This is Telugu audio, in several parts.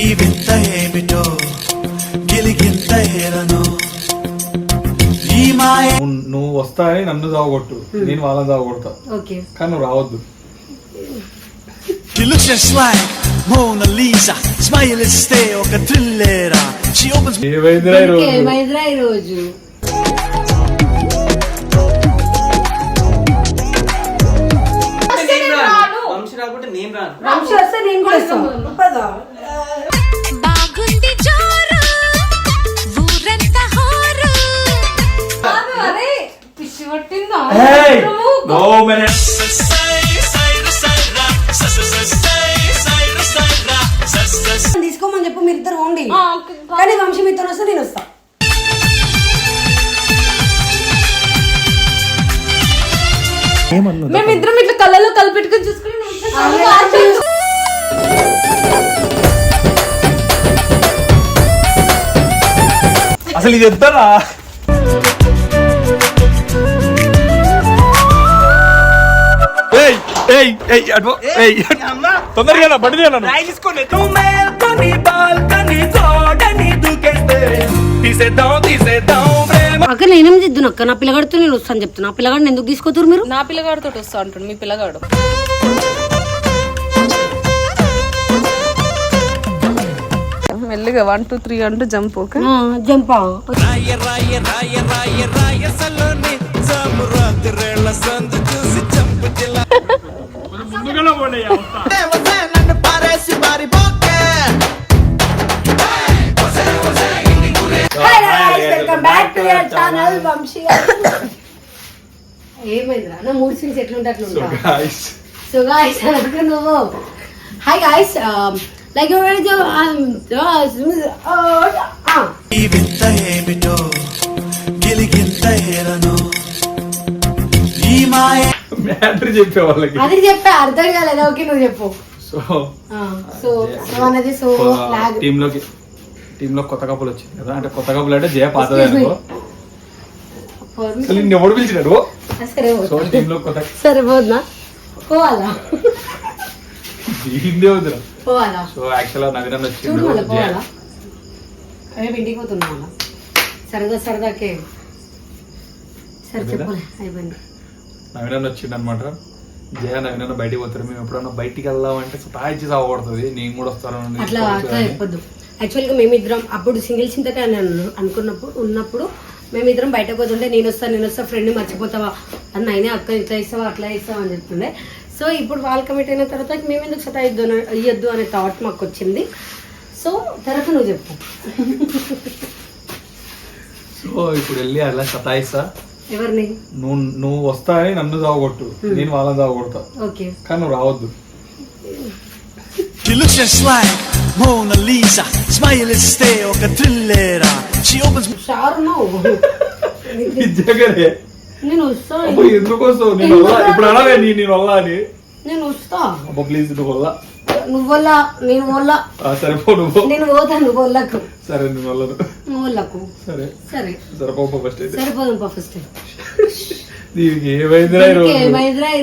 ఈ వింత ఏమిటో గిలిగింత ఏరను నువ్వు- వస్తాయని నన్ను చావగొట్టు. నేను వాళ్ళని చావగొడతా. ఓకే కానీ నువ్వు రావద్దు. She looks just like Mona Lisa Smile ఇస్తే ఒక థ్రిల్లేరా She opens ఏమైందిరా ఈ రాకుంటే నేను రాను. వంశీ వస్తే నేను కూడా వస్తాను పదా. బాగుంది జోరు ఊరంతా హోరు. అరే పిచ్చి పట్టిందా? Hey! No minute. తీసుకోమని చెప్పు మీరు ఇద్దరు ఓండి కానీ వంశీ మీతో వస్తే నేను వస్తా మేమిద్దరం ఇట్లా కళ్ళలో కలిపెట్టుకుని చూసుకుని అసలు ఇది ఎద్దరా ఏయ్ ఏయ్ ఏయ్ అడ్వో ఏయ్ తొందరగా రా, బండి తీయనా అక్క నేనేం దిద్దును అక్క? నా పిల్లగాడితో నేను వస్తాను చెప్తున్నా. ఆ పిల్లగాడిని ఎందుకు తీసుకోతారు మీరు? నా పిల్లగాడితో వస్తా అంటాడు మీ పిల్లగాడు. మెల్లిగా వన్ టూ త్రీ అంటూ జంప్ ఓకే? జంపా ముందుగానే ఏమైందిరా? నా మూడు సీన్స్ ఎట్లుంటే So అట్లుంటా guys, సో గాయస్ అనుకు నువ్వు హాయ్ గాయస్ లైక్ ఈ వింత ఏమిటో గిలిగింత ఏరను ఈ మాయ మ్యాటర్ చెప్పే వాళ్ళకి. అది చెప్పా అర్థం కాలేదు ఓకే నువ్వు చెప్పు. సో సో సో అన్నది సో లాగ్ టీమ్లోకి. టీమ్లో కొత్త కప్పులు వచ్చింది కదా? అంటే కొత్త కప్పులు అంటే జయ పాతదే అనుకో. అసలు నిన్ను ఎవడు పిలిచినాడు సరే సో టీమ్లో కొత్త సరిపోతుందా పోవాలా? దీందే వద్దురా పోవాలా? సో యాక్చువల్ నవీన్ చూడు వచ్చిండు మళ్ళీ జయ. పోవాలా? రేపు ఇంటికి పోతున్నా మళ్ళా. సరదా సరదాకే. సరే చెప్పలే అయిపోయింది. నవీన్ వచ్చిండు అనమాట జయ నవీన్ బయటికి పోతారు. మేము ఎప్పుడన్నా బయటికి వెళ్దామంటే సతాయిచ్చి సాగబడుతుంది నేను కూడా వస్తాను అట్లా అట్లా చెప్పొద్దు. యాక్చువల్గా మేమిద్దరం అప్పుడు సింగిల్ చింతకాయ అని అన్ను- అనుకున్నప్పుడు ఉన్నప్పుడు మేమిద్దరం బయటకు పోతుంటే నేను వస్తాను నేను వస్తా ఫ్రెండ్ మర్చిపోతావా? అని అయినా అక్క ఇట్లా ఇస్తావా అట్లా ఇస్తావా? అని చెప్తుండే. సో ఇప్పుడు వాళ్ళు కమిట్ అయిన తర్వాత మేము ఎందుకు అని ఇయ్యొద్దు అనే థాట్ మాకు వచ్చింది. సో తర్వాత నువ్వు చెప్పు. సో ఇప్పుడు వెళ్ళి అలా సతాయిస్తా. ఎవరిని? నువ్వు నువ్వు వస్తాయని నన్ను చావగొట్టు. నేను వాళ్ళని చావగొడతా. ఓకే కానీ నువ్వు రావద్దు. Looks just like Mona Lisa Smile ఇస్తే ఒక థ్రిల్లేరా She opens షారు నిజంగానే నేను వస్తా. అబ్బో, ఎందుకు వస్తావు నేను వల్ల. ఇప్పుడు అనవే నీ నేను వల్ల అని. నేను వస్తా. అబ్బా ప్లీజ్ నువ్వు వల్ల. నువ్వు వల్ల. నేను వల్ల. సరిపో నువ్వు. నేను పోతా నువ్వు వల్లకు. సరే నువ్వు వల్లను. నువ్వు వల్లకు. సరే. సరే. సరిపో ఫస్ట్ సరిపోదాం ఫస్ట్ దీనికి ఏమైందిరా ఈరోజు ఏమైందిరా ఈ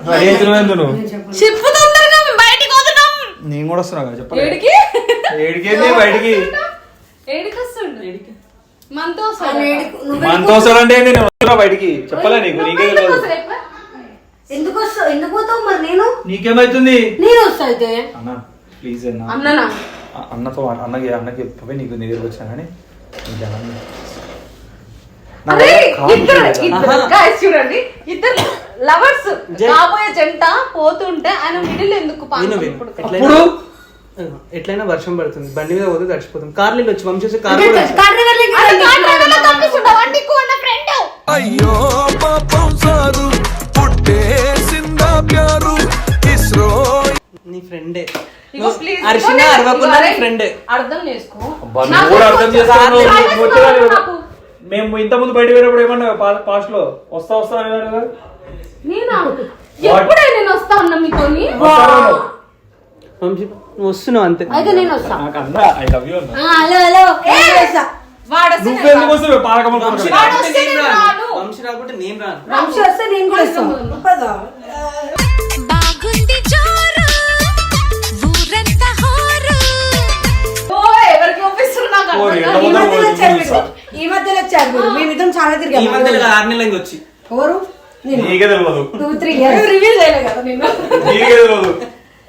రెడీ అవుతున్నావు నువ్వు నేను చెప్పను. చెప్పు తొందరగా మేము బయటికి వస్తున్నాం. నేను కూడా వస్తున్నా కదా చెప్పాలి ఏడికి? ఏడికేంది బయటికి? ఏడికి వస్తుండు? ఏడికి? మనతో ఆ వస్తాడు. మనతో వస్తాడంటే నేను వస్తున్నా బయటికి. చెప్పలే నీకు? నీకే ఎందుకు తెలియదు? ఎందుకు వస్తావు ఎందుకు పోతావు మరి నేను? నీకేమైతుంది? నేను వస్తా అయితే. అన్న ప్లీజ్ అన్న. అన్ననా? అన్నతో అన్నకి అన్నకి చెప్పవే నీకు నీ దగ్గరకు వచ్చాను కానీ. ఇద్దరు చూడండి. ఇద్దరు లవర్స్ కాబోయే జంట పోతుంటే ఆయన మిడిల్ ఎందుకు ఇప్పుడు? ఎట్లయినా వర్షం పడుతుంది. బండి మీద పోతే తడిచిపోతాం కార్లు వచ్చి వంశేసి కార్ అయ్యో పాపం సారు. పుట్టేసిందా ప్యారు. ఇస్రో నీ ఫ్రెండే ఇగో ప్లీజ్ అర్షిన అరవకుండా నీ ఫ్రెండే అర్థం చేసుకో. అర్థం నాకు- మేము ఇంత ముందు బయట పోయినప్పుడు ఏమన్నా పాస్ట్లో వస్తా వస్తా నేనా ఎప్పుడే నేను వస్తా ఉన్నా మీతోని? వస్తాను. వంశీ నువ్వు వస్తున్నావు అంతే. అయితే నేను వస్తా. నాకు అన్నా ఐ లవ్ యూ అన్న. ఆ, హలో హలో. నేను వస్తా. వాడు వస్తే నువ్వు నేను ఎందుకు వస్తావు పాలకమ్మ వంశీ వాడు రాకుంటే వస్తే నేను నేను రాను. రాను. వంశీ రాకుంటే నేను రాను. వంశీ వస్తే నేను కూడా వస్తాను పద. బాగుంది జోరు ఊరంతా హోరు. ఓ, ఎవరికి ఒప్పిస్తున్నారు నాకు ఓరి, అర్థం ఈ. మధ్యలో వచ్చారు. మీరు. ఈ మధ్యలో వచ్చారు మీరు. మేమిద్దరం చాలా ఈ తిరిగాము మధ్యలో కాదు, ఆరు నెలలు వచ్చి. ఎవరు? నీకే తెలియదు టూ త్రీ ఎవరు ఇయర్స్ రివీల్ చేయలే కదా నేను నీకే తెలియదు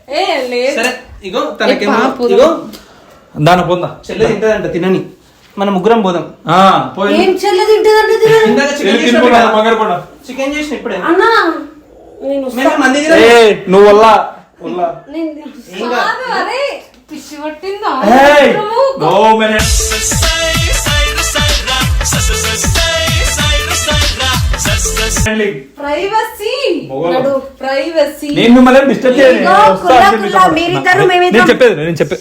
ఏ లేదు. సరే ఇగో తనకేమో ఏ పాపు. ఇగో. దాని పొందా. చెల్లె తింటదంట తినని. మన ముగ్గురం పోదాం. పోయి. ఏం చెల్లె తింటుందంటే తినను. ఇందాక చికెన్ చేసిన తినుకున్నా మంగరపడ చికెన్ చేసిన ఇప్పుడే. అన్నా నేను వస్తా. మేము మంది ఏ తినాలి. నువ్వు వల్లా. వల్లా. నేను ఏం కాదు. అరే పిచ్చి పట్టిందా? ఏయ్ మినిట్ ప్రైవసీ మొగలు. ప్రైవసీ నేను మిమ్మల్ని డిస్టర్బ్ చేయను? ఇదిగో, నేను వస్తా కుల్లా అంటే కుల్లా, మీతో మీరిద్దరు, నేను- మేమిద్దరం. నేను చెప్పేది నేను చెప్పే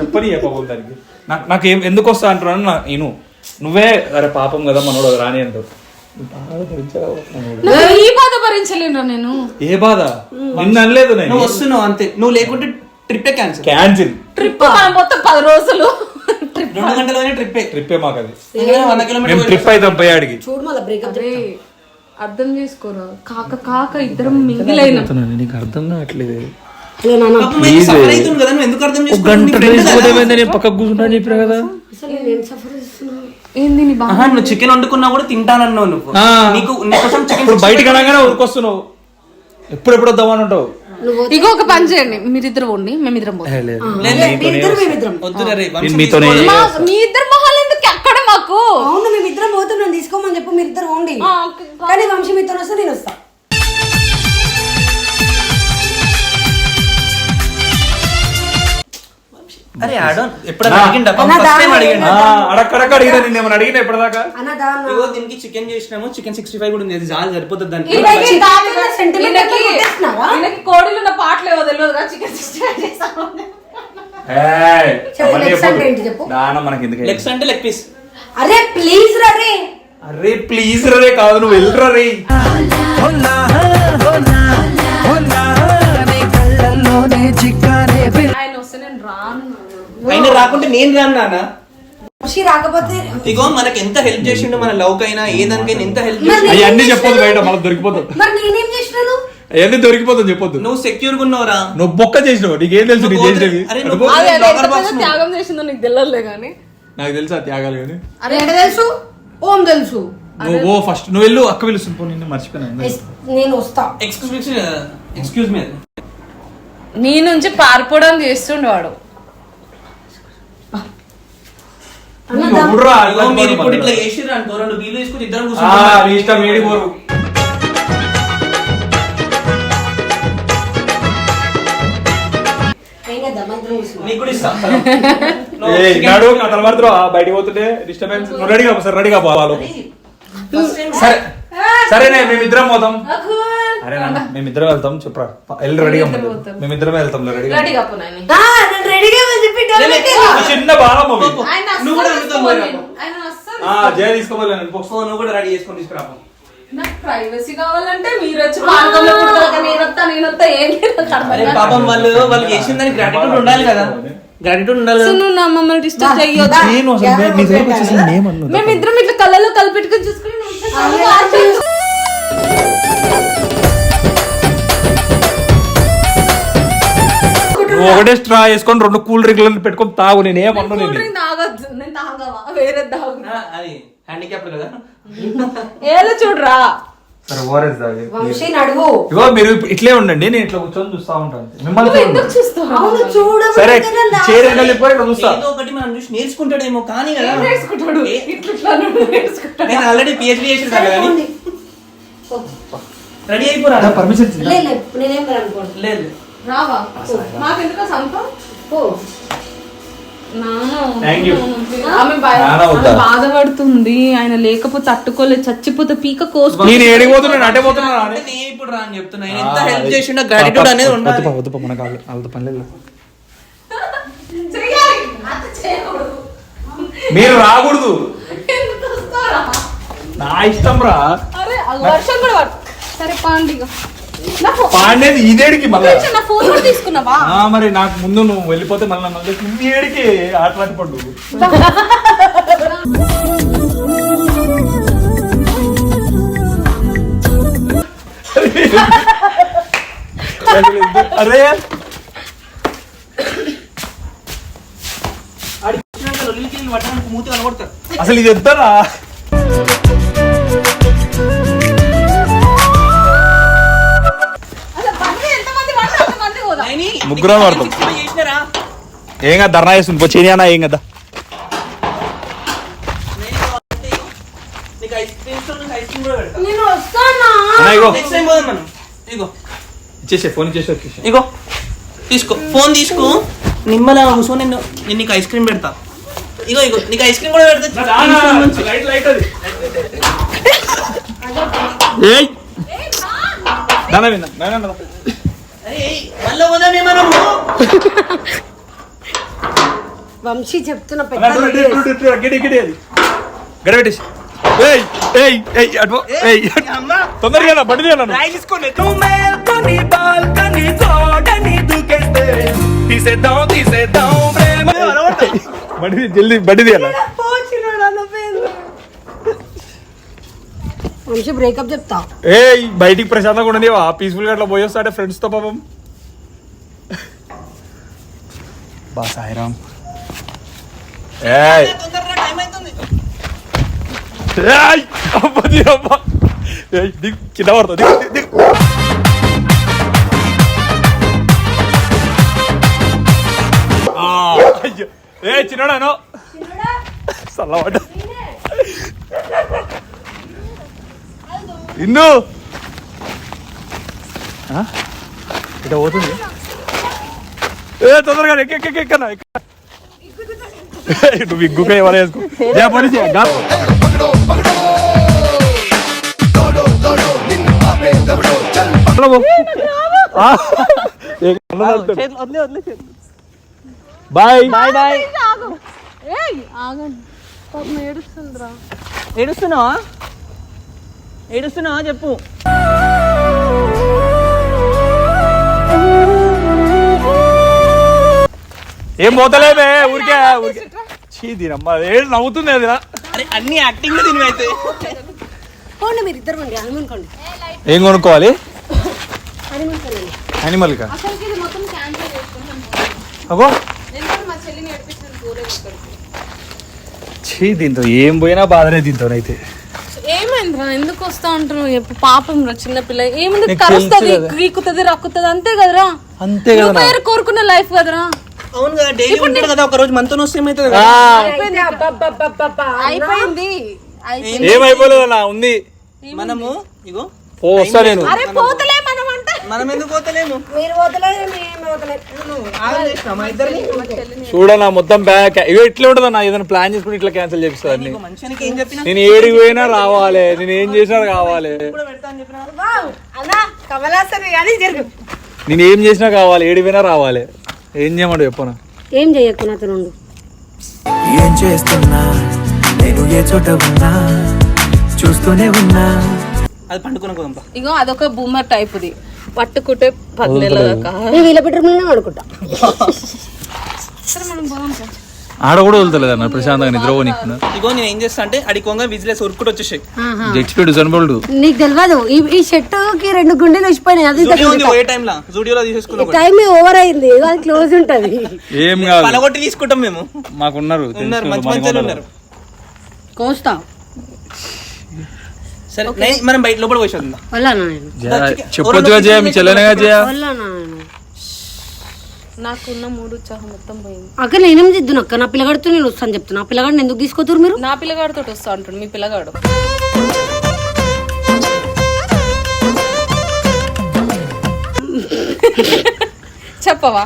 చెప్పని దానికి. నాకు నాకు ఏం ఎందుకు వస్తా అంటున్నాను? నా నేను నువ్వే అరే పాపం కదా మనోడు రాని అంటావు. నువ్వు బాగా భరించలేకపోతున్నావు. నాకు ఈ బాధ భరించలేను నేను? ఏ బాధ? నిన్ను అనలేదు నేను. వస్తున్నావు అంతే. నువ్వు లేకుంటే ట్రిప్పే క్యాన్సిల్. క్యాన్సిల్. ట్రిప్ మనం మొత్తం పది రోజులు. ట్రిప్ రెండు గంటలనే ట్రిప్పే ట్రిప్పే మాకు అది వంద మేము కిలోమీటర్ ట్రిప్ అవుతాం పోయాడికి చూడు మళ్ళీ బ్రేకప్ అరే అర్థం చేసుకోరా? కాక కాక ఇద్దరం మింగిలైన. నీకు అర్థం కావట్లేదు. సఫర్ అవుతుంది కదా నువ్వు ఎందుకు అర్థం ఒక చేసుకోవాలి? నీ గంట friend కదా. లేచిపోతే నేను పక్కకు కూర్చుంటా చెప్పినా కదా. అసలు నేను ఏం సఫర్ చేస్తున్నాను? ఏంది నీ బాధ? ఆహా, నువ్వు చికెన్ వండుకున్నా కూడా తింటానన్నావు నువ్వు. ఆ. నీకు నీకోసం చికెన్ ఇప్పుడు బయటికి అనగానే ఉరికొస్తున్నావు ఎప్పుడెప్పుడు వద్దామని ఉంటావు. ఇగో ఒక పని చేయండి. మీరిద్దరు పోండి. మేమిద్దరం మా- ఇద్దరు మొహాలు ఎందుకు అక్కడ మాకు? అవును మేమిద్దరం పోతాం నన్ను తీసుకోమని చెప్పు మీరిద్దరు ఓకే. కానీ వంశీ మీతో వస్తే నేను వస్తా. అరే ఆడోన్ ఎప్పుడైనా అడిగిండా? అన్న, ఫస్ట్ టైం దాని- అడిగిండా? అడక్కడక్క అడిగినా నేను అడిగినా ఇగో దీనికి చికెన్ చేసినాము. చికెన్ సిక్స్టీ ఫైవ్ కూడా ఉంది. అది చాలు సరిపోతుంది దానికి. కోడిలు ఉన్న పాటలు ఏవో తెలియదుగా చికెన్ సిక్స్టీ. అంటే ఏంటి చెప్పు? నాన్న మనకి ఎందుకు లెగ్స్ అంటే లెగ్ పీస్ అరే ప్లీజ్ రే అరే ప్లీజ్ రే కాదు నువ్వు వెళ్ళరా రే. రాను అయినా రాకుంటే నేను రాను నాన్న. రాకపోతే ఇగో మనకి ఎంత హెల్ప్ చేసిండు మన లవ్ కైనా ఏదానికైనా ఎంత హెల్ప్ చేసిండు? అవన్నీ చెప్పొద్దు బయట మళ్ళీ దొరికిపోతుంది మరి నేనేం చేసినాను? అవన్నీ దొరికిపోతుంది చెప్పొద్దు. నువ్వు సెక్యూర్గా ఉన్నావురా నువ్వు బొక్క చేసినావు నీకేం తెలుసు నీకు ను. త్యాగం చేసిందో నీకు తెలియదులే కానీ నాకు తెలుసు ఆ త్యాగాలు కానీ? అరే ఎక్కడ తెలుసు? ఓం తెలుసు. నువ్వు ఓ ఫస్ట్ నువ్వు వెళ్ళు అక్క పిలుస్తుంది. నిన్ను మర్చిపోయినా. నేను వస్తా. ఎక్స్క్యూజ్ ఎక్స్క్యూజ్ మీ నీ నుంచి పారిపోవడం చేస్తుండే వాడు అన్నదా చూడురా, ఇగో అల్లం మీరు ఇప్పుడు ఇట్లా. చేసిర్రు అనుకో రెండు తీసుకుని ఇద్దరం నాడు మాత్రం బయటికి పోతుంటే డిస్టర్బెన్స్ నువ్వు రెడీగా సార్ రెడీగా పోవాలి సరే సరేనే మేమిద్దరం పోతాం. అరే నాన్న మేమిద్దరం వెళ్తాం చెప్పరా. వెళ్ళి రెడీగా మేమిద్దరం వెళ్తాం రెడీగా చిన్న నువ్వు కూడా జయ తీసుకోవాలి రెడీ చేసుకొని తీసుకురా పో. నాకు ప్రైవసీ కావాలంటే మీరు వచ్చి నేను వస్తా వస్తా ఏం. పాపం వాళ్ళు వాళ్ళు చేసిన దానికి గ్రాటిట్యూడ్ ఉండాలి కదా. గ్రాటిట్యూడ్ ఉండాలి సో కదా. నువ్వు నా మమ్మల్ని డిస్టర్బ్ మేమిద్దరం ఇట్లా కళ్ళలో కలిపెట్టుకుని చూసుకుని ఒకటే స్ట్రా వేసుకొని రెండు కూల్ డ్రింక్లను పెట్టుకొని తాగు నేను ఏమన్నా నేను తాగొద్దు నేను తాగవా? వేరే తాగు. ఆ, అది హ్యాండిక్యాప్ కదా? ఏలో చూడరా. సరే ఓఆర్ఎస్ తాగి వంశీ నడువు ఇగో మీరు ఇప్పుడు ఇట్లే ఉండండి నేను ఇట్లా కూర్చొని చూస్తా ఉంటాను మిమ్మల్ని నువ్వు చూడండి. ఎందుకు చూస్తావు? అవును చూడు సరే చైర్ వెళ్ళిపోయి ఇక్కడ చూస్తా ఏదో ఒకటి మనం చూసి నేర్చుకుంటాడేమో కానీ కదా. ఏం నేర్చుకుంటాడు? ఏ- ఇట్లా ఇట్లా నువ్వు నేర్చుకుంటాడు నేను ఆల్రెడీ పిహెచ్డీ రెడీ అయిపోరా? పర్మిషన్ లే, లే, నేనేం అనుకోండి లేదు. రావా? మాకెందుకు సంతం? పో. బాధపడుతుంది. ఆయన లేకపోతే తట్టుకోలేదు. చచ్చిపోతే పీక కోసుకో నేను ఏడిపోతున్నాను అటే పోతున్నాను అంటే నేను ఇప్పుడు రా అని చెప్తున్నా ఎంత హెల్ప్ చేసిండో గ్రాటిట్యూడ్ అనేది ఉండాలి. వద్దు మనకు వాళ్ళతో పని లేదు. చెయ్యాలి. అట్లా చేయకూడదు. మీరు రాకూడదు? నా ఇష్టం రా. వర్షం కూడా. సరే పాండి పాండేది ఇదేడికి మళ్ళా. నా ఫోన్ కూడా తీసుకున్నావా? ఆ, మరి నాకు ముందు నువ్వు వెళ్ళిపోతే మళ్ళీ మళ్ళీ ఈ ఏడికి ఆటలాంటి పడ్డు. అరే. మూతి కనబడతారు అసలు ఇది ఎద్దరా ముగ్గురం పడతాం. ఏం కదా ధర్నా చేస్తుంది. పో చేయని అన్న ఏం కదా. ఇచ్చేసే ఫోన్ ఇచ్చేసి వచ్చేసి ఇగో. తీసుకో. ఫోన్ తీసుకో. నిమ్మల కూర్చో నేను నేను నీకు ఐస్ క్రీమ్ పెడతా. ఇగో ఇగో. నీకు ఐస్ క్రీమ్ కూడా పెడతా. లైట్ లైట్ అది. ఏయ్. నాన్న విన్నా వంశీ చెప్తున్న అన్న, ఇటు, ఇటు, ఇటు, ఇటు, ఇటు, గిడి, గిడి అది. గడ పెట్టేసి. ఏయ్, ఏయ్, ఏయ్, అటు పో. ఏయ్, అమ్మా తొందరగా బండి తీసేద్దాం తీసేద్దాం బండి జల్దీ బండి తీయాలి వంశీ బ్రేకప్ చెప్తా. ఏయ్ బయటికి ప్రశాంతంగా ఉండని పీస్ఫుల్గా అట్లా పోయొస్తా అంటే ఫ్రెండ్స్తో పాపం. బా సాయిరామ్. ఏయ్. తొందరగా టైం అవుతుంది ఏయ్ అబ్బా ది అబ్బా. ఏయ్ దిగు కింద పడతా దిగు దిగు, దిగు. ఆ, అయ్యో. ఏయ్ చిన్నడాను చల్లవాడు ఇన్ను? ఇట పోతుంది. ఏ తొందరగా ఎక్క ఎక్క నువ్వు ఇగ్గుగా ఎవరు వేసుకో. ఏ పని బాయ్. బాయ్ ఏడుస్తున్నావా? ఏడుస్తున్నావా చెప్పు. ఏం పోతలేదే ఊరికే ఊరికే. చీ దీనమ్మ ఏడు నవ్వుతుంది అది అన్ని యాక్టింగ్ దీని అయితే పోండి మీరు ఇద్దరు మండి హనుమాన్ కొండి. ఏం కొనుక్కోవాలి? అనిమల్ కా అగో. చీ దీంతో ఏం పోయినా బాధనే దీంతోనైతే. ఏమైందిరా? ఎందుకు వస్తా అంటున్నావు? ఎప్పుడు పాపం రా చిన్న పిల్ల. ఏముంది? కరుస్తుంది. గీకుతుంది రక్కుతుంది అంతే కదరా? అంతే కదా కోరుకున్న లైఫ్ కదరా? అవును కదా డైలీ ఉంటాడు కదా ఒక రోజు మనతో వస్తే అయిపోయింది. ఏమైపోలేదన్నా? ఉంది. మనము? ఇగో ఓ వస్తా నేను. అరే పోతలే. మనం ఎందుకు పోతలేము? మీరు మేము చూడన్నా మొత్తం బ్యాక్ ఇగో ఇట్లా ఉంటుందన్నా ఏదైనా ప్లాన్ చేసుకుని ఇట్లా క్యాన్సిల్ చేపిస్తుంది అన్ని. నేను ఏడికి పోయినా రావాలి నేను ఏం చేసినా కావాలి అన్నా నేను ఏం చేసినా కావాలి ఏడి పోయినా రావాలి. ఏం చేయమంటావు చెప్పనా ఏం చెయ్యకు నాతో ఏం చేస్తున్నా? నేను ఏ చోట ఉన్నా? చూస్తూనే ఉన్నా? అది పండుకున్న కుదంప. ఇగో అదొక బూమర్ టైప్ది పట్టుకుంటే పది నెలల దాకా. నేను వీళ్ళ బెడ్రూమ్లోనే పడుకుంటా. సరే మనం పోదాం సార్ ఆడ కూడా వదులుతలేదు అన్న ప్రశాంతంగా నిద్ర పోనీకున్నా ఇగో నేను ఏం చేస్తా అంటే అడికోగా విజిలేసి ఉరుకుడు వచ్చేసాయి. జడ్చిపెట్టు చనిపోడు నీకు తెలియదు ఈ ఈ షర్ట్కి రెండు గుండెలు వచ్చిపోయినాయి అది ఉంది పోయే టైంలో జూడియోలో తీసేసుకున్నాం టైం ఓవర్ అయింది అది క్లోజ్ ఉంటది. ఏం కాదు. పలగొట్టి తీసుకుంటాం మేము. మాకున్నారు ఉన్నారు మంచి మంచి ఉన్నారు. కోస్తా. సరే నేను- మనం బయట లోపల పోయి వల్లానా నేను. చెప్పొచ్చుగా జయ మీ చెల్లెనగా నేను. నాకున్న మూడు ఉత్సాహం మొత్తం పోయింది. అక్క నేనేం చేద్దును అక్క? నా పిల్లగాడితో నేను వస్తాను చెప్తున్నా. ఆ పిల్లగాడిని ఎందుకు తీసుకోతురు మీరు? నా పిల్లగాడితో వస్తా అంటుండు మీ పిల్లగాడు. చెప్పవా?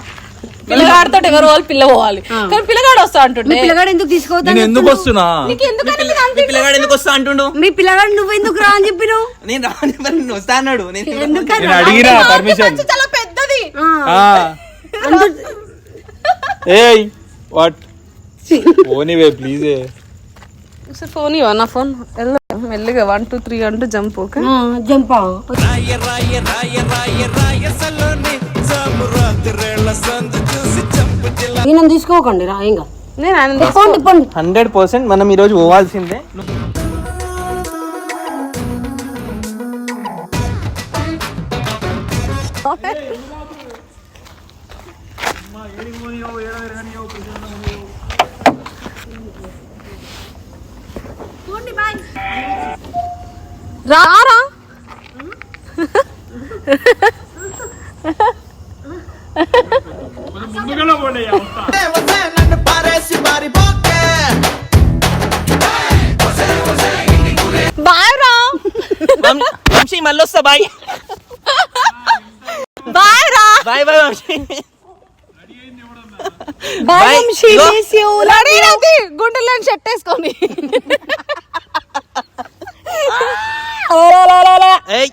పిల్లగాడితో ఎవరు వాళ్ళు పిల్ల పోవాలి కానీ పిల్లగాడు వస్తా అంటుండే. మీ పిల్లగాడు ఎందుకు తీసుకోవద్దు నేను ఎందుకు వస్తున్నా? నీకు ఎందుకని పిల్ల- మీ పిల్లగాడు ఎందుకు వస్తా అంటుండు? మీ పిల్లగాడు నువ్వు ఎందుకు రా అని చెప్పినావు? నేను రాని నువ్వు వస్తా అన్నాడు. నేను ఎందుకని నేను అడిగినా పర్మిషన్ చాలా పెద్దది. ఏయ్ వాట్ ఓనివే ప్లీజ్ ఒకసారి ఫోన్ ఇవ్వ నా ఫోన్ వెళ్ళు మెల్లిగా. వన్ టూ త్రీ అంటూ జంప్ ఓకే జంపా రాయ రాయ రాయ రాయ రాయసలోని జామురాత్రేళ్ళ ఈయన తీసుకోకండి రా ఇంకా నేను ఆయన హండ్రెడ్ పర్సెంట్ మనం ఈ రోజు పోవాల్సిందే. రారా నన్ను పారేసి మారిపోకే బాయ్ రా. వంశీ మళ్ళీ వస్తా బాయ్. బాయ్ రా. Bye bye Vamshi. Bye. Miss you గుండెల్లో షర్ట్ వేసుకొని. ఏయ్.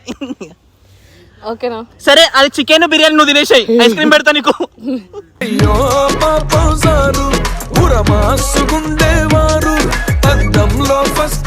ఓకేనా సరే అది చికెన్ బిర్యానీ నువ్వు తినేసాయి. ఐస్ క్రీమ్ పెడతా నీకు. అద్దంలో ఫస్ట్